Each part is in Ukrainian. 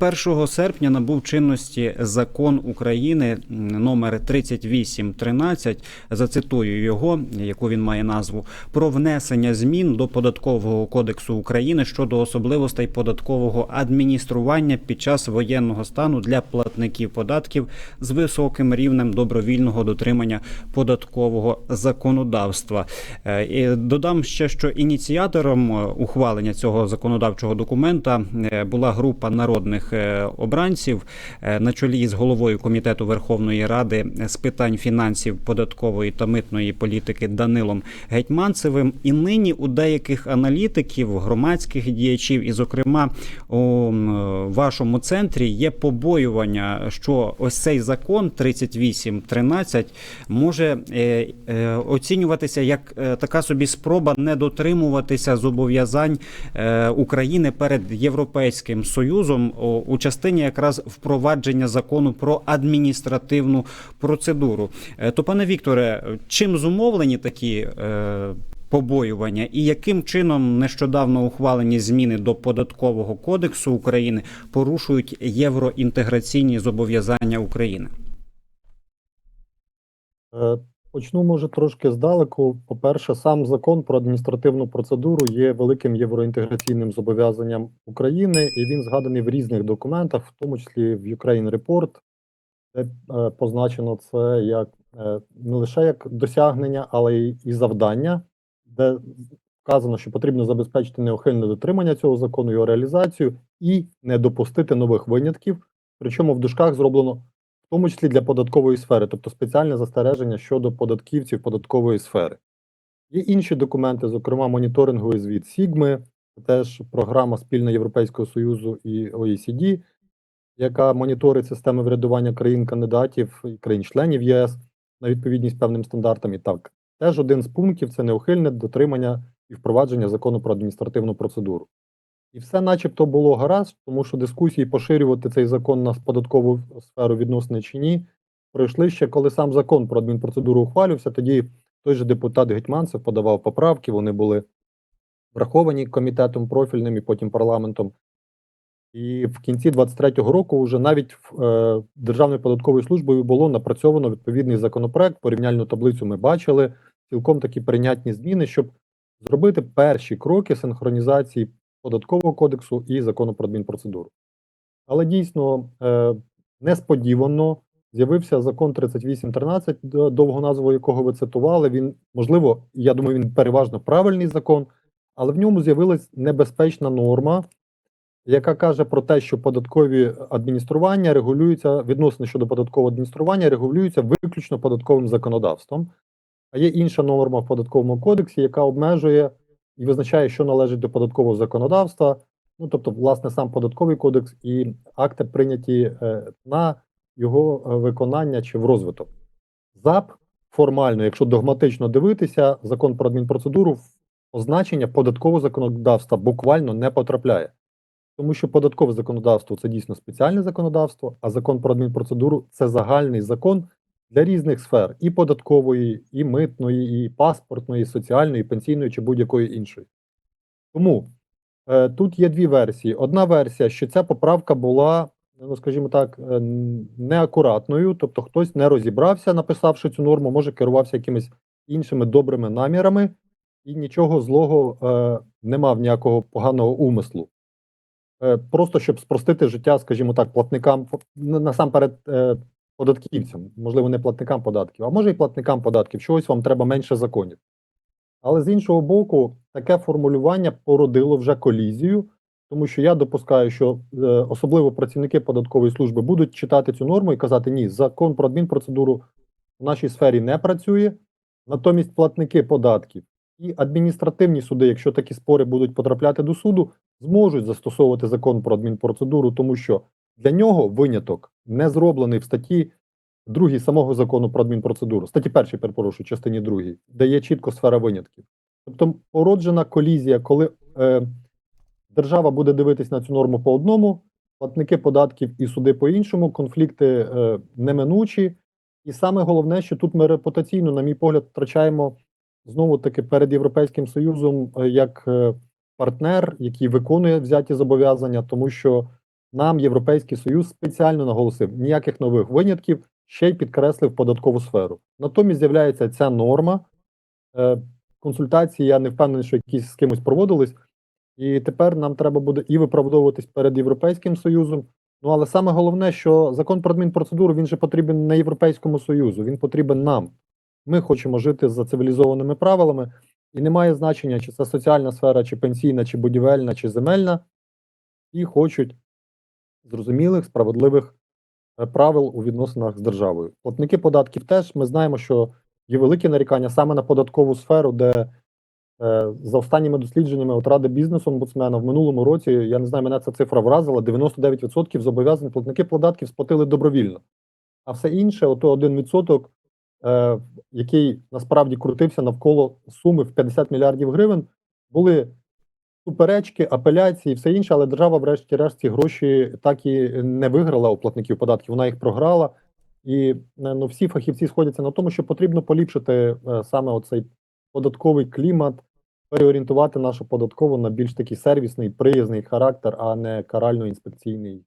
1 серпня набув чинності закон України номер 3813, зацитую його, яку він має назву, про внесення змін до податкового кодексу України щодо особливостей податкового адміністрування під час воєнного стану для платників податків з високим рівнем добровільного дотримання податкового законодавства. Е, І додам ще, що ініціатором е, ухвалення цього законодавчого документа е, була група народних е, обранців е, на чолі з головою комітету Верховної Ради з питань фінансів, податкової та митної політики Данилом Гетьманцевим. І нині у деяких аналітиків, громадських діячів, і, зокрема, у вашому центрі є побоювання, що ось цей закон 3813 може е, оцінюватися як така собі спроба не дотримуватися зобов'язань України перед Європейським Союзом у частині якраз впровадження закону про адміністративну процедуру. Е, То, пане Вікторе, чим зумовлені такі е, побоювання, і яким чином нещодавно ухвалені зміни до податкового кодексу України порушують євроінтеграційні зобов'язання України? Почну, може, трошки здалеку. По-перше, сам закон про адміністративну процедуру є великим євроінтеграційним зобов'язанням України, і він згаданий в різних документах, в тому числі в Ukraine Report, де е, позначено це як е, не лише як досягнення, але й і завдання, де вказано, що потрібно забезпечити неухильне дотримання цього закону, його реалізацію і не допустити нових винятків. Причому в дужках зроблено в тому числі для податкової сфери, тобто спеціальне застереження щодо податківців податкової сфери. Є інші документи, зокрема моніторинговий звіт Сігми, теж програма спільна Європейського Союзу і OECD, яка моніторить системи врядування країн-кандидатів і країн-членів ЄС на відповідність певним стандартам. І так, теж один з пунктів це неухильне дотримання і впровадження закону про адміністративну процедуру. І все начебто було гаразд, тому що дискусії поширювати цей закон на податкову сферу відносини чи ні, пройшли ще, коли сам закон про адмінпроцедуру ухвалювався, тоді той же депутат Гетьманцев подавав поправки, вони були враховані комітетом профільним і потім парламентом. І в кінці 23-го року вже навіть е, Державною податковою службою було напрацьовано відповідний законопроект, порівняльну таблицю ми бачили, цілком такі прийнятні зміни, щоб зробити перші кроки синхронізації податкового кодексу і закону про адмінпроцедуру. Але дійсно е, несподівано з'явився закон 3813, д- довгу назву якого ви цитували. Він, можливо, я думаю, він переважно правильний закон, але в ньому з'явилась небезпечна норма, яка каже про те, що податкові адміністрування регулюються, відносини щодо податкового адміністрування регулюються виключно податковим законодавством. А є інша норма в податковому кодексі, яка обмежує і визначає, що належить до податкового законодавства. Ну, тобто, власне, сам податковий кодекс і акти прийняті е, на його е, виконання чи в розвиток. ЗАП формально, якщо догматично дивитися, закон про адмінпроцедуру означення податкового законодавства буквально не потрапляє. Тому що податкове законодавство це дійсно спеціальне законодавство, а закон про адмінпроцедуру це загальний закон для різних сфер: і податкової, і митної, і паспортної, і соціальної, і пенсійної чи будь-якої іншої. Тому е, тут є дві версії. Одна версія, що ця поправка була, ну скажімо так, е, неакуратною, тобто хтось не розібрався, написавши цю норму, може керувався якимись іншими добрими намірами, і нічого злого е, не мав ніякого поганого умислу. Е, просто щоб спростити життя, скажімо так, платникам насамперед е, податківцям, можливо, не платникам податків, а може і платникам податків, чогось вам треба менше законів. Але з іншого боку, таке формулювання породило вже колізію, тому що я допускаю, що е, особливо працівники податкової служби будуть читати цю норму і казати: ні, закон про адмінпроцедуру в нашій сфері не працює. Натомість платники податків і адміністративні суди, якщо такі спори будуть потрапляти до суду, зможуть застосовувати закон про адмінпроцедуру, тому що для нього виняток не зроблений в статті 2 самого закону про адмінпроцедуру, статті 1, перепрошую, частині 2, де є чітко сфера винятків. Тобто породжена колізія, коли е, держава буде дивитись на цю норму по одному, платники податків і суди по іншому, конфлікти е, неминучі. І саме головне, що тут ми репутаційно, на мій погляд, втрачаємо знову таки перед Європейським Союзом е, як е, партнер, який виконує взяті зобов'язання, тому що нам Європейський Союз спеціально наголосив ніяких нових винятків, ще й підкреслив податкову сферу. Натомість з'являється ця норма. Е, Консультації я не впевнений, що якісь з кимось проводились. І тепер нам треба буде і виправдовуватись перед Європейським Союзом. Ну але саме головне, що закон про адмінпроцедуру він же потрібен не Європейському Союзу, він потрібен нам. Ми хочемо жити за цивілізованими правилами, і немає значення, чи це соціальна сфера, чи пенсійна, чи будівельна, чи земельна, і хочуть зрозумілих, справедливих е, правил у відносинах з державою. Платники податків теж ми знаємо, що є великі нарікання саме на податкову сферу, де е, за останніми дослідженнями от Ради бізнесу омбудсмена в минулому році, я не знаю, мене ця цифра вразила, 99% зобов'язань платники податків сплатили добровільно. А все інше, ото 1%, е, який насправді крутився навколо суми в 50 мільярдів гривень, були суперечки, апеляції, все інше, але держава, врешті-решт, ці гроші так і не виграла у платників податків, вона їх програла. І е, ну, всі фахівці сходяться на тому, що потрібно поліпшити е, саме оцей податковий клімат, переорієнтувати нашу податкову на більш такий сервісний, приязний характер, а не карально-інспекційний.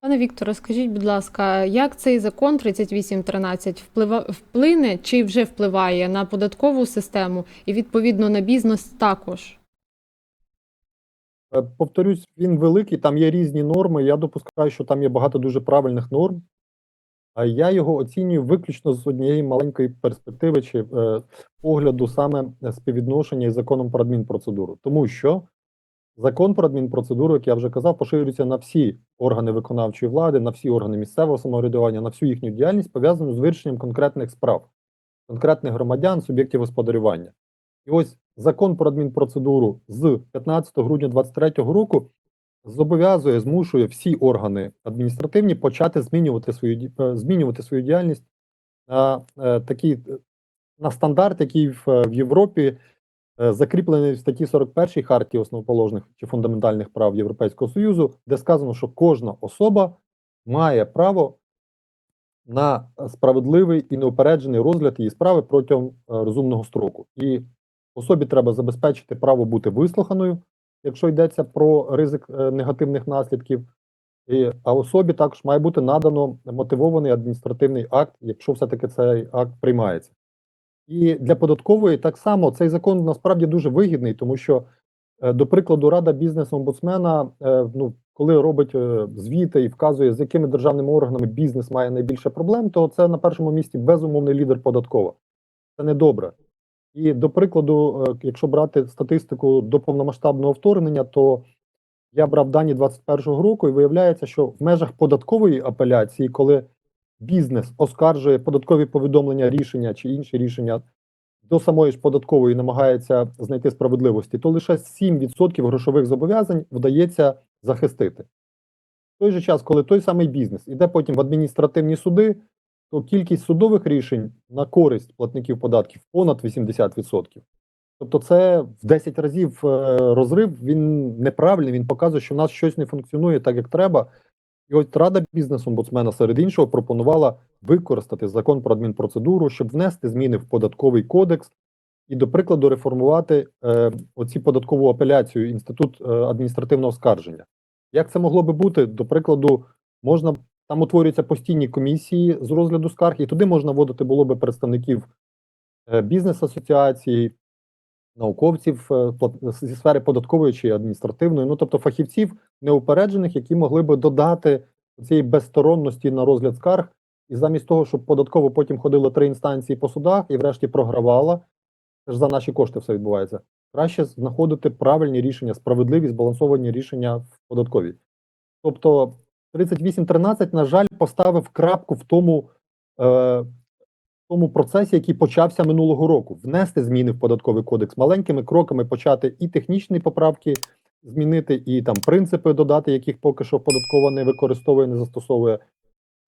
Пане Вікторе, скажіть, будь ласка, як цей закон 3813 вплива, вплине чи вже впливає на податкову систему і відповідно на бізнес також? Е, Повторюсь, він великий, там є різні норми. Я допускаю, що там є багато дуже правильних норм. А я його оцінюю виключно з однієї маленької перспективи чи е, погляду саме співвідношення із законом про адмінпроцедуру. Тому що закон про адмінпроцедуру, як я вже казав, поширюється на всі органи виконавчої влади, на всі органи місцевого самоврядування, на всю їхню діяльність, пов'язану з вирішенням конкретних справ, конкретних громадян, суб'єктів господарювання. І ось закон про адмінпроцедуру з 15 грудня 2023 року зобов'язує, змушує всі органи адміністративні почати змінювати свою е, змінювати свою діяльність на е, такий е, на стандарт, який в, е, Європі закріплений в статті 41 хартії основоположних чи фундаментальних прав Європейського Союзу, де сказано, що кожна особа має право на справедливий і неупереджений розгляд її справи протягом е, розумного строку. І особі треба забезпечити право бути вислуханою, якщо йдеться про ризик е, негативних наслідків. І, а особі також має бути надано мотивований адміністративний акт, якщо все-таки цей акт приймається. І для податкової так само цей закон насправді дуже вигідний, тому що, е, до прикладу, Рада бізнесу омбудсмена, е, ну, коли робить е, звіти і вказує, з якими державними органами бізнес має найбільше проблем, то це на першому місці безумовний лідер податкова. Це не добре. І до прикладу, якщо брати статистику до повномасштабного вторгнення, то я брав дані 21-го року, і виявляється, що в межах податкової апеляції, коли бізнес оскаржує податкові повідомлення, рішення чи інші рішення до самої ж податкової намагається знайти справедливості, то лише 7% грошових зобов'язань вдається захистити. В той же час, коли той самий бізнес іде потім в адміністративні суди, то кількість судових рішень на користь платників податків понад 80%. Тобто, це в 10 разів е, розрив, він неправильний, він показує, що в нас щось не функціонує так, як треба. І от Рада бізнесу омбудсмена серед іншого пропонувала використати закон про адмінпроцедуру, щоб внести зміни в податковий кодекс і, до прикладу, реформувати е, оці податкову апеляцію, інститут е, адміністративного скарження. Як це могло би бути? До прикладу, можна там утворюються постійні комісії з розгляду скарг, і туди можна вводити було би представників е, бізнес-асоціацій, науковців е, зі сфери податкової чи адміністративної, ну тобто фахівців неупереджених, які могли би додати цієї безсторонності на розгляд скарг, і замість того, щоб податково потім ходило три інстанції по судах і врешті програвала, це ж за наші кошти все відбувається. Краще знаходити правильні рішення, справедливі, збалансовані рішення в податковій. Тобто 3813, на жаль, поставив крапку в тому, е, тому процесі, який почався минулого року. Внести зміни в податковий кодекс маленькими кроками почати і технічні поправки змінити, і там принципи додати, яких поки що податкова не використовує, не застосовує.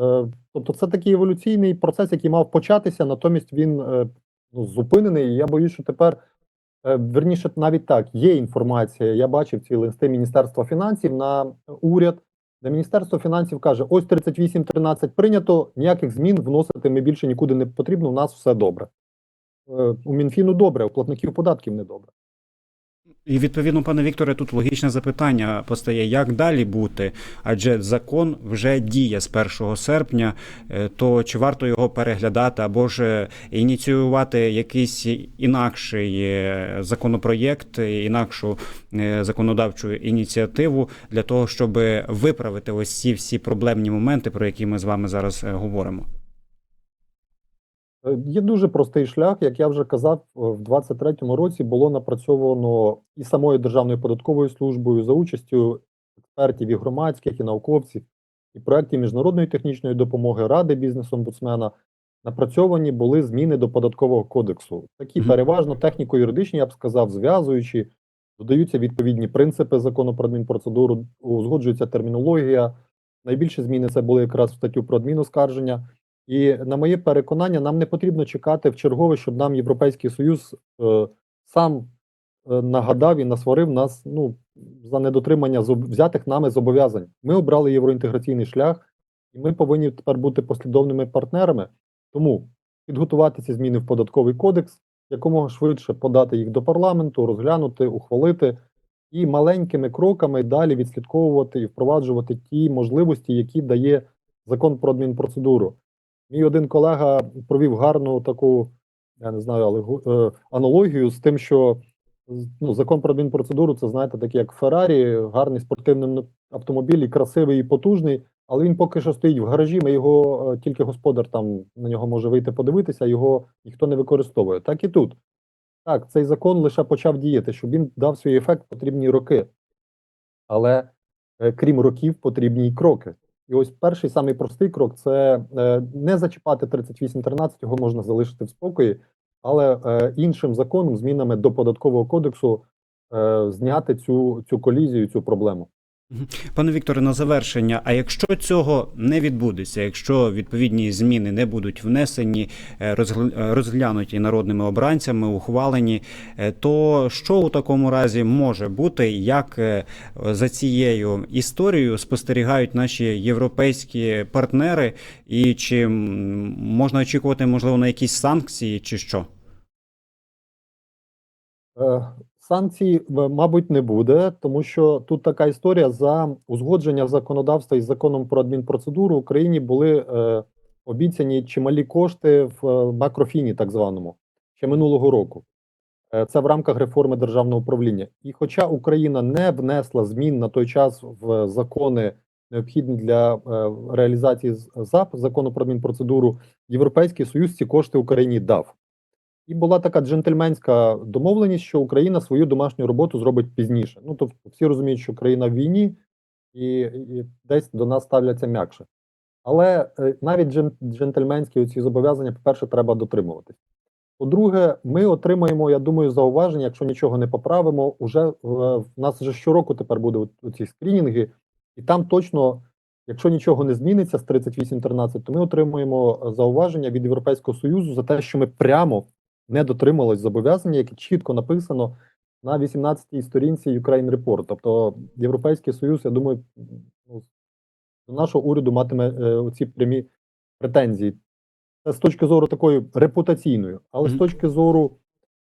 Е, тобто, це такий еволюційний процес, який мав початися, натомість він е, ну, зупинений. І я боюсь, що тепер. Е, Верніше, навіть так, є інформація. Я бачив ці листи Міністерства фінансів на уряд, де Міністерство фінансів каже: ось 3813 прийнято, ніяких змін вносити ми більше нікуди не потрібно. У нас все добре. Е, У Мінфіну добре, у платників податків не добре. І відповідно, пане Вікторе, тут логічне запитання постає: як далі бути? Адже закон вже діє з 1 серпня, е, то чи варто його переглядати або ж е, ініціювати якийсь інакший е, законопроєкт, інакшу законодавчу ініціативу для того, щоб виправити ось ці всі проблемні моменти, про які ми з вами зараз говоримо? Е, Є дуже простий шлях, як я вже казав, е, в 23-му році було напрацьовано і самою Державною податковою службою за участю експертів і громадських, і науковців, і проєктів міжнародної технічної допомоги Ради бізнес-омбудсмена. Напрацьовані були зміни до податкового кодексу. Такі переважно техніко-юридичні, я б сказав, зв'язуючі, додаються відповідні принципи закону про адмінпроцедуру, узгоджується термінологія. Найбільші зміни це були якраз в статтю про адміноскарження. І на моє переконання, нам не потрібно чекати в чергове, щоб нам Європейський Союз е, сам е, нагадав і насварив нас ну, за недотримання взятих нами зобов'язань. Ми обрали євроінтеграційний шлях, і ми повинні тепер бути послідовними партнерами. Тому підготувати ці зміни в податковий кодекс, якомога швидше подати їх до парламенту, розглянути, ухвалити і маленькими кроками далі відслідковувати і впроваджувати ті можливості, які дає закон про адмінпроцедуру. Мій один колега провів гарну таку, я не знаю, але е, аналогію з тим, що ну, закон про адмінпроцедуру це знаєте, такий як Феррарі, гарний спортивний автомобіль, і красивий і потужний, але він поки що стоїть в гаражі. Ми його е, тільки господар там на нього може вийти подивитися, його ніхто не використовує. Так і тут. Так, цей закон лише почав діяти, щоб він дав свій ефект потрібні роки. Але е, крім років, потрібні й кроки. І ось перший самий простий крок це е, не зачіпати 38.13, його можна залишити в спокої, але е, іншим законом, змінами до податкового кодексу, е, зняти цю, цю колізію, цю проблему. Пане Вікторе, на завершення. А якщо цього не відбудеться, якщо відповідні зміни не будуть внесені, е, е, розглянуті народними обранцями, ухвалені, е, то що у такому разі може бути, як за цією історією спостерігають наші європейські партнери, і чи можна очікувати, можливо, на якісь санкції, чи що? Санкцій, е, мабуть, не буде, тому що тут така історія за узгодження законодавства із законом про адмінпроцедуру Україні були е, обіцяні чималі кошти в е, макрофіні, так званому, ще минулого року. Е, Це в рамках реформи державного управління. І хоча Україна не внесла змін на той час в закони, необхідні для реалізації ЗАП закону про адмінпроцедуру, Європейський Союз ці кошти Україні дав. І була така джентльменська домовленість, що Україна свою домашню роботу зробить пізніше. Ну тобто всі розуміють, що країна в війні, і, і десь до нас ставляться м'якше. Але е, навіть джен, джентльменські ці зобов'язання, по-перше, треба дотримуватись. По-друге, ми отримаємо, я думаю, зауваження, якщо нічого не поправимо. Уже е, в нас вже щороку тепер будуть ці скрінінги, і там точно, якщо нічого не зміниться з 38.13, то ми отримуємо е, зауваження від Європейського Союзу за те, що ми прямо не дотрималось зобов'язання, яке чітко написано на 18-й сторінці Ukraine Report. Тобто Європейський Союз, я думаю, ну, до нашого уряду матиме е, оці прямі претензії. Це з точки зору такої репутаційної, але Мгм. з точки зору,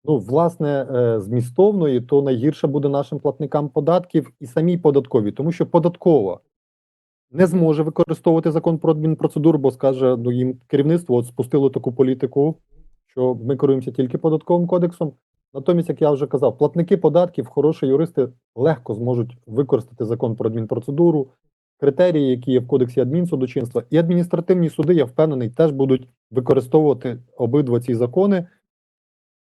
ну, власне, е, змістовної, то найгірше буде нашим платникам податків і самій податковій, тому що податкова не зможе використовувати закон про адмінпроцедуру, бо скаже, ну їм керівництво от спустило таку політику, що ми керуємося тільки податковим кодексом. Натомість, як я вже казав, платники податків, хороші юристи легко зможуть використати закон про адмінпроцедуру, критерії, які є в кодексі адмінсудочинства, і адміністративні суди, я впевнений, теж будуть використовувати обидва ці закони.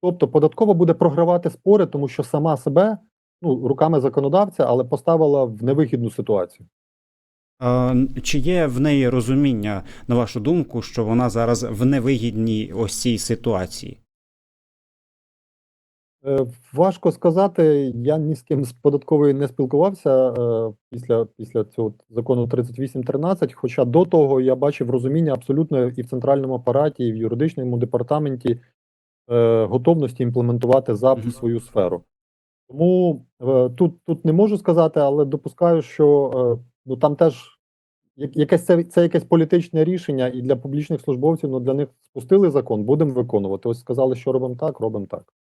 Тобто, податкова буде програвати спори, тому що сама себе ну, руками законодавця, але поставила в невигідну ситуацію. А, Чи є в неї розуміння, на вашу думку, що вона зараз в невигідній ось цій ситуації? Е, Важко сказати. Я ні з ким з податкової не спілкувався е, після, після цього закону 3813, Хоча до того я бачив розуміння абсолютно і в центральному апараті, і в юридичному департаменті е, готовності імплементувати ЗАП в свою сферу. Тому е, тут, тут не можу сказати, але допускаю, що е, ну там теж якесь це, це якесь політичне рішення, і для публічних службовців ну для них спустили закон, будемо виконувати. Ось сказали, що робимо так, робимо так.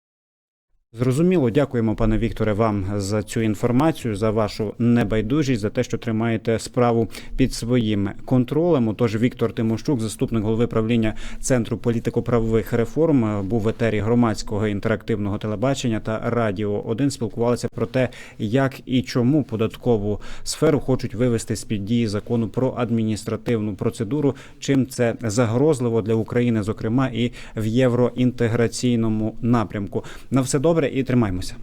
Зрозуміло, дякуємо, пане Вікторе, вам за цю інформацію, за вашу небайдужість, за те, що тримаєте справу під своїм контролем. Отож, Віктор Тимощук, заступник голови правління Центру політико-правових реформ, був в етері громадського інтерактивного телебачення та радіо 1 спілкувалися про те, як і чому податкову сферу хочуть вивести з під дії закону про адміністративну процедуру. Чим це загрозливо для України, зокрема і в євроінтеграційному напрямку. На все добре і тримаймося.